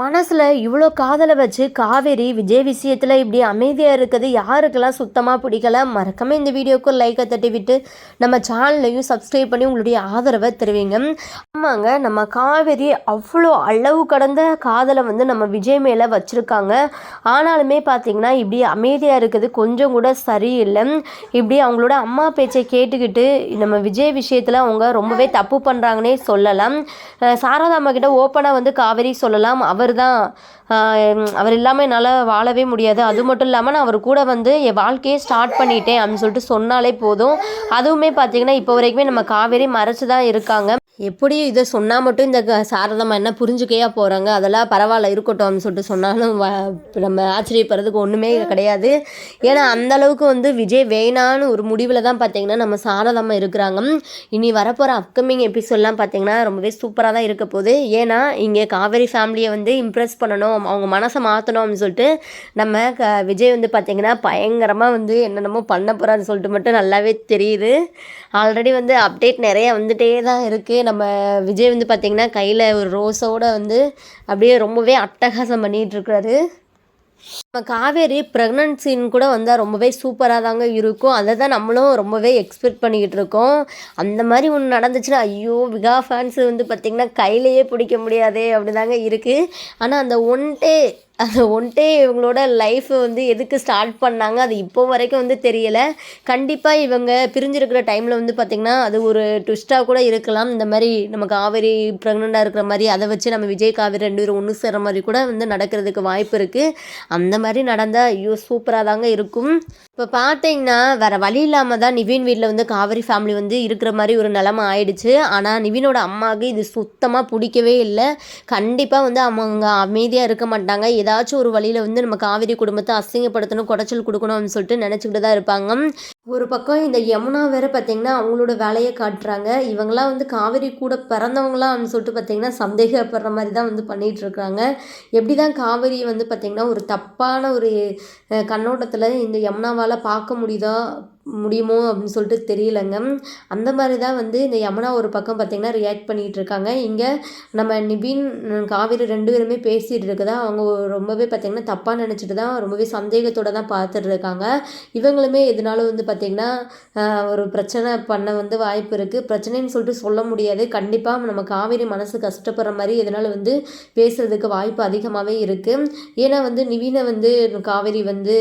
மனசில் இவ்வளோ காதலை வச்சு காவேரி விஜய் விஷயத்தில் இப்படி அமைதியாக இருக்குது யாருக்கெல்லாம் சுத்தமாக பிடிக்கல மறக்காம இந்த வீடியோக்கு லைக்கை தட்டி விட்டு நம்ம சேனல்லையும் சப்ஸ்கிரைப் பண்ணி உங்களுடைய ஆதரவை தருவீங்க. ஆமாங்க நம்ம காவேரி அவ்வளோ அளவு கடந்த காதலை வந்து நம்ம விஜய் மேலே வச்சுருக்காங்க. ஆனாலுமே பார்த்திங்கன்னா இப்படி அமைதியாக இருக்குது கொஞ்சம் கூட சரியில்லை. இப்படி அவங்களோட அம்மா பேச்சை கேட்டுக்கிட்டு நம்ம விஜய் விஷயத்தில் அவங்க ரொம்பவே தப்பு பண்ணுறாங்கன்னே சொல்லலாம். சாரதா அம்மா கிட்ட ஓப்பனாக வந்து காவேரி சொல்லலாம். அவர் அவர் தான் அவர் இல்லாமல் என்னால் வாழவே முடியாது. அது மட்டும் இல்லாமல் நான் அவர் கூட வந்து என் வாழ்க்கையை ஸ்டார்ட் பண்ணிட்டேன் அப்படின்னு சொல்லிட்டு சொன்னாலே போதும். அதுவுமே பார்த்தீங்கன்னா இப்போ வரைக்குமே நம்ம காவேரி மறைச்சு தான் இருக்காங்க. எப்படியும் இதை சொன்னால் மட்டும் இந்த க- சாரதம்மா என்ன புரிஞ்சுக்கையா போகிறாங்க அதெல்லாம் பரவாயில்ல இருக்கட்டும் அப்படின்னு சொல்லிட்டு சொன்னாலும் நம்ம ஆச்சரியப்படுறதுக்கு ஒன்றுமே கிடையாது. ஏன்னா அந்த அளவுக்கு வந்து விஜய் வேணான்னு ஒரு முடிவில் தான் பார்த்தீங்கன்னா நம்ம சாரதம்மா இருக்கிறாங்க. இனி வரப்போகிற அப்கமிங் எபிசோட்லாம் பார்த்தீங்கன்னா ரொம்பவே சூப்பராக தான் இருக்க போகுது. ஏன்னா இங்கே காவேரி ஃபேமிலியை வந்து இம்ப்ரெஸ் பண்ணணும் அவங்க மனசை மாற்றணும் அப்படின்னு சொல்லிட்டு நம்ம க விஜய் வந்து பார்த்திங்கன்னா பயங்கரமாக வந்து என்னென்னமோ பண்ண போகிறான்னு சொல்லிட்டு மட்டும் நல்லாவே தெரியுது. ஆல்ரெடி வந்து அப்டேட் நிறைய வந்துகிட்டே தான் இருக்குது நம்ம விஜய் வந்து பார்த்திங்கன்னா கையில் ஒரு ரோஸோடு வந்து அப்படியே ரொம்பவே அட்டகாசம் பண்ணிகிட்டு இப்போ காவேரி ப்ரெக்னன்சின்னு கூட வந்தால் ரொம்பவே சூப்பராக தாங்க இருக்கும். அதை தான் நம்மளும் ரொம்பவே எக்ஸ்பெக்ட் பண்ணிக்கிட்டு இருக்கோம். அந்த மாதிரி ஒன்று நடந்துச்சுன்னா ஐயோ விகா ஃபேன்ஸ் வந்து பார்த்திங்கன்னா கையிலையே பிடிக்க முடியாதே அப்படி தாங்க இருக்குது ஆனால் அந்த ஒன் டே அந்த ஒன் டே இவங்களோட லைஃப் வந்து எதுக்கு ஸ்டார்ட் பண்ணாங்க அது இப்போ வரைக்கும் வந்து தெரியலை. கண்டிப்பாக இவங்க பிரிஞ்சிருக்கிற டைமில் வந்து பார்த்திங்கன்னா அது ஒரு ட்விஸ்ட்டாக கூட இருக்கலாம். இந்த மாதிரி நம்ம காவேரி ப்ரெக்னெண்ட்டாக இருக்கிற மாதிரி அதை வச்சு நம்ம விஜய் காவேரி ரெண்டு பேரும் ஒன்று சேர்ற மாதிரி கூட வந்து நடக்கிறதுக்கு வாய்ப்பு இருக்குது அந்த மாதிரி நடந்தால் ஐயோ சூப்பராக தாங்க இருக்கும். இப்போ பார்த்தீங்கன்னா வேறு வழி இல்லாமல் தான் நிவின் வீட்டில் வந்து காவேரி ஃபேமிலி வந்து இருக்கிற மாதிரி ஒரு நிலமை ஆயிடுச்சு. ஆனால் நிவினோட அம்மாவுக்கு இது சுத்தமாக பிடிக்கவே இல்லை. கண்டிப்பாக வந்து அவங்க அமைதியாக இருக்க மாட்டாங்க. ஏதாச்சும் ஒரு வழியில் வந்து நம்ம காவேரி குடும்பத்தை அசிங்கப்படுத்தணும் குடைச்சல் கொடுக்கணும் அப்படின்னு சொல்லிட்டு நினச்சிக்கிட்டு தான் இருப்பாங்க. ஒரு பக்கம் இந்த யமுனா வேறு பார்த்திங்கன்னா அவங்களோட வேலையை காட்டுறாங்க. இவங்களாம் வந்து காவேரி கூட பிறந்தவங்களாம் சொல்லிட்டு பார்த்திங்கன்னா சந்தேகப்படுற மாதிரி தான் வந்து பண்ணிகிட்ருக்காங்க எப்படி தான் காவேரி வந்து பார்த்திங்கன்னா ஒரு தப்பான ஒரு கண்ணோட்டத்தில் இந்த யமுனாவால் பார்க்க முடியுதா முடியுமோ அப்படின்னு சொல்லிட்டு தெரியலங்க. அந்த மாதிரி தான் வந்து இந்த யமுனா ஒரு பக்கம் பார்த்தீங்கன்னா ரியாக்ட் பண்ணிகிட்டு இருக்காங்க. இங்கே நம்ம நிபின் காவேரி ரெண்டு பேருமே பேசிகிட்டு இருக்குதா அவங்க ரொம்பவே பார்த்திங்கன்னா தப்பாக நினச்சிட்டு தான் ரொம்பவே சந்தேகத்தோடு தான் பார்த்துட்டு இருக்காங்க. இவங்களுமே எதனாலும் வந்து பார்த்திங்கன்னா ஒரு பிரச்சனை பண்ண வந்து வாய்ப்பு இருக்குது பிரச்சனைன்னு சொல்லிட்டு சொல்ல முடியாது. கண்டிப்பாக நம்ம காவேரி மனசு கஷ்டப்படுற மாதிரி எதனால வந்து பேசுகிறதுக்கு வாய்ப்பு அதிகமாகவே இருக்குது ஏன்னா வந்து நிவீனை வந்து காவேரி வந்து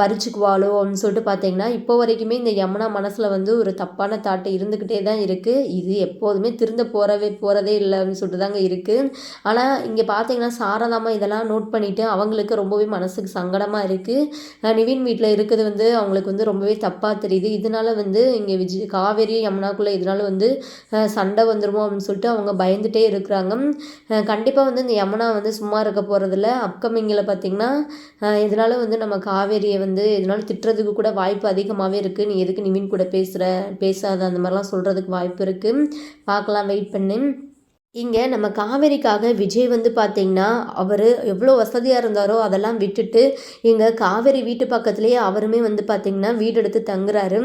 பறிச்சுக்குவாளோ அப்படின்னு சொல்லிட்டு பார்த்திங்கன்னா இப்போ வரைக்குமே இந்த யமுனா மனசில் வந்து ஒரு தப்பான தாட்டு இருந்துக்கிட்டே தான் இருக்குது இது எப்போதுமே திருந்த போகிறவே போகிறதே இல்லை அப்படின்னு சொல்லிட்டு தாங்க இருக்குது ஆனால் இங்கே பார்த்தீங்கன்னா சாரதாமா இதெல்லாம் நோட் பண்ணிவிட்டு அவங்களுக்கு ரொம்பவே மனசுக்கு சங்கடமாக இருக்குது நிவின் வீட்டில் இருக்கிறது வந்து அவங்களுக்கு வந்து ரொம்பவே தப்பாக தெரியுது. இதனால வந்து இங்கே விஜய் காவேரி யமுனாக்குள்ளே இதனால வந்து சண்டை வந்துருமோ அப்படின்னு சொல்லிட்டு அவங்க பயந்துட்டே இருக்கிறாங்க. கண்டிப்பாக வந்து இந்த யமுனா வந்து சும்மா இருக்க போகிறதில்ல அப்கமிங்கில் பார்த்திங்கன்னா இதனால வந்து நம்ம காவேரியை வந்து இதனால் திட்டுறதுக்கு கூட வாய்ப்பு நல்லாவே இருக்குது நீ எதுக்கு நிவின் கூட பேசுகிற பேசாத. அந்த மாதிரிலாம் சொல்கிறதுக்கு வாய்ப்பு இருக்குது பார்க்கலாம். வெயிட் பண்ணு. இங்கே நம்ம காவேரிக்காக விஜய் வந்து பார்த்திங்கன்னா அவர் எவ்வளோ வசதியாக இருந்தாரோ அதெல்லாம் விட்டுட்டு இங்கே காவேரி வீட்டு பக்கத்துலேயே அவருமே வந்து பார்த்திங்கன்னா வீடு எடுத்து தங்குறாரு.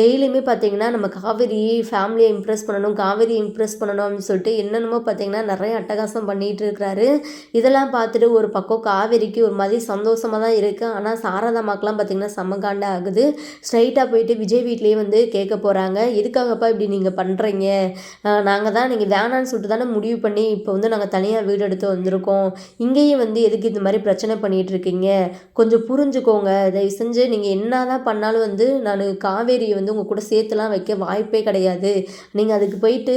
டெய்லியுமே பார்த்திங்கன்னா நம்ம காவேரி ஃபேமிலியை இம்ப்ரெஸ் பண்ணணும் காவேரியை இம்ப்ரெஸ் பண்ணணும் அப்படின்னு சொல்லிட்டு என்னென்னமோ பார்த்திங்கன்னா நிறைய அட்டகாசம் பண்ணிகிட்டு இருக்கிறாரு. இதெல்லாம் பார்த்துட்டு ஒரு பக்கம் காவேரிக்கு ஒரு மாதிரி சந்தோஷமாக தான் இருக்குது ஆனால் சாரதாமாக்கெலாம் பார்த்திங்கன்னா செம்ம ஆகுது. ஸ்ட்ரைட்டாக போயிட்டு விஜய் வீட்லேயே வந்து கேட்க போகிறாங்க எதுக்காகப்பா இப்படி நீங்கள் பண்ணுறீங்க நாங்கள் தான் நீங்கள் வேணான்னு சொல்லிட்டு தானே முடிவு பண்ணி இப்போ வந்து நாங்கள் தனியாக வீடு எடுத்து வந்திருக்கோம். இங்கேயும் வந்து எதுக்கு இந்த மாதிரி பிரச்சனை பண்ணிகிட்டு இருக்கீங்க? கொஞ்சம் புரிஞ்சுக்கோங்க. தயவு செஞ்சு நீங்கள் என்ன தான் பண்ணாலும் வந்து நான் காவேரியை வந்து உங்கள் கூட சேர்த்துலாம் வைக்க வாய்ப்பே கிடையாது. நீங்கள் அதுக்கு போயிட்டு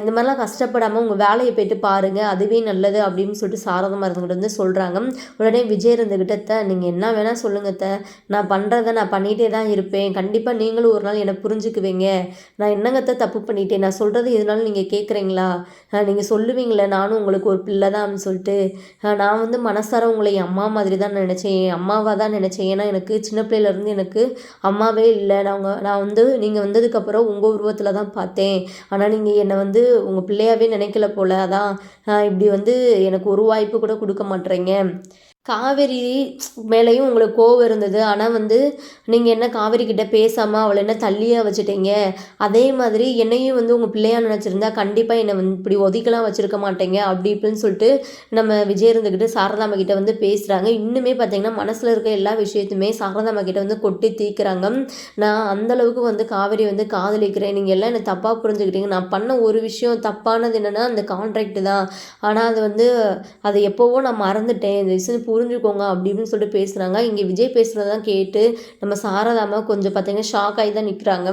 இந்த மாதிரிலாம் கஷ்டப்படாமல் உங்கள் வேலையை போயிட்டு பாருங்கள் அதுவே நல்லது அப்படின்னு சொல்லிட்டு சாரதமாக இருந்துக்கிட்டு வந்து சொல்கிறாங்க உடனே விஜய் இருந்துக்கிட்ட "அத்தை, நீங்கள் என்ன வேணால் சொல்லுங்கள் த நான் பண்ணுறத நான் பண்ணிகிட்டே தான் இருப்பேன். கண்டிப்பாக நீங்களும் ஒரு நாள் என்னை புரிஞ்சுக்குவீங்க. நான் என்னங்கத்த தப்பு பண்ணிட்டேன்? நான் சொல்கிறது எதுனாலும் நீங்கள் கேட்குறீங்களா நீங்கள் சொல்லுவீங்களே நானும் உங்களுக்கு ஒரு பிள்ளை தான் அப்படின்னு சொல்லிட்டு நான் வந்து மனசார உங்களை என் அம்மா மாதிரி தான் நினச்சேன். என் அம்மாவாக தான் நினச்சேன். ஏன்னா எனக்கு சின்ன பிள்ளையிலேருந்து எனக்கு அம்மாவே இல்லை. நான் நான் வந்து நீங்கள் வந்ததுக்கப்புறம் உங்கள் உருவத்தில் தான் பார்த்தேன். ஆனால் நீங்கள் என்னை வந்து உங்கள் பிள்ளையாகவே நினைக்கல போல. அதான் இப்படி வந்து எனக்கு ஒரு வாய்ப்பு கூட கொடுக்க மாட்டேறீங்க. காவேரி மேலேயும் உங்களுக்கு கோவம் இருந்தது. ஆனால் வந்து நீங்கள் என்ன காவேரி கிட்ட பேசாமல் அவளை என்ன தள்ளியாக வச்சுட்டீங்க? அதே மாதிரி என்னையும் வந்து உங்கள் பிள்ளையாக நினச்சிருந்தா கண்டிப்பாக என்னை வந்து இப்படி ஒதுக்கலாம் வச்சுருக்க மாட்டேங்க. அப்படி இப்படின்னு சொல்லிட்டு நம்ம விஜய் இருந்துக்கிட்டு சாரதாம கிட்ட வந்து பேசுகிறாங்க இன்னுமே பார்த்தீங்கன்னா மனசில் இருக்க எல்லா விஷயத்தையுமே சாரதாம கிட்ட வந்து கொட்டி தீக்கிறாங்க. நான் அந்தளவுக்கு வந்து காவேரி வந்து காதலிக்கிறேன். நீங்கள் எல்லாம் என்னை தப்பாக புரிஞ்சுக்கிட்டீங்க. நான் பண்ண ஒரு விஷயம் தப்பானது என்னென்னா அந்த கான்ட்ராக்ட் தான். ஆனால் அது வந்து அதை எப்போவோ நான் மறந்துட்டேன். இந்த விஷயம் புரிஞ்சுக்கோங்க அப்படி இப்படின்னு சொல்லிட்டு பேசுகிறாங்க இங்கே விஜய் பேசுகிறதான் கேட்டு நம்ம சாரதாமா கொஞ்சம் பார்த்தீங்கன்னா ஷாக் ஆகி தான் நிற்கிறாங்க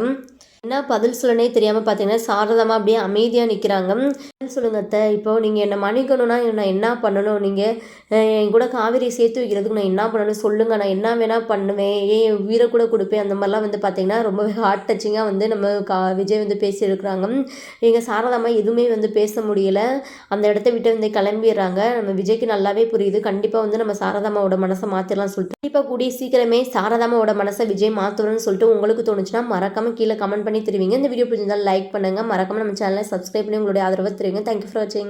என்ன பதில் சொல்லனே தெரியாமல் பார்த்தீங்கன்னா சாரதாமா அப்படியே அமைதியாக நிற்கிறாங்க சொல்லுங்க அத்தை. இப்போ நீங்கள் என்னை மன்னிக்கணும்னா நான் என்ன பண்ணணும்? நீங்கள் என் கூட காவேரி சேர்த்து வைக்கிறதுக்கு நான் என்ன பண்ணணும்? சொல்லுங்கள் நான் என்ன வேணால் பண்ணுவேன். ஏன் என் உயிரை கூட கொடுப்பேன்? அந்த மாதிரிலாம் வந்து பார்த்தீங்கன்னா ரொம்பவே ஹார்ட் டச்சிங்காக வந்து நம்ம கா விஜய் வந்து பேசியிருக்கிறாங்க. எங்கள் சாரதாமா எதுவுமே வந்து பேச முடியல. அந்த இடத்த விட்டு வந்து கிளம்பிடுறாங்க. நம்ம விஜய்க்கு நல்லாவே புரியுது. கண்டிப்பாக வந்து நம்ம சாரதாமாவோட மனசை மாற்றிடலாம் சொல்லிட்டு கண்டிப்பாக கூடிய சீக்கிரமே சாரதாமாவோட மனசை விஜய் மாற்றணும்னு சொல்லிட்டு உங்களுக்கு தோணுச்சுன்னா மறக்காமல் கீழே கமெண்ட் பண்ணி தெரிவிங்க இந்த வீடியோ பிடிச்சிருந்தால் லைக் பண்ணுங்கள் மறக்காமல் நம்ம சேனலை சப்ஸ்கிரைப் பண்ணி உங்களுடைய ஆதரவை தெரிவிங்க. தேங்க்யூ ஃபார் வாட்சிங்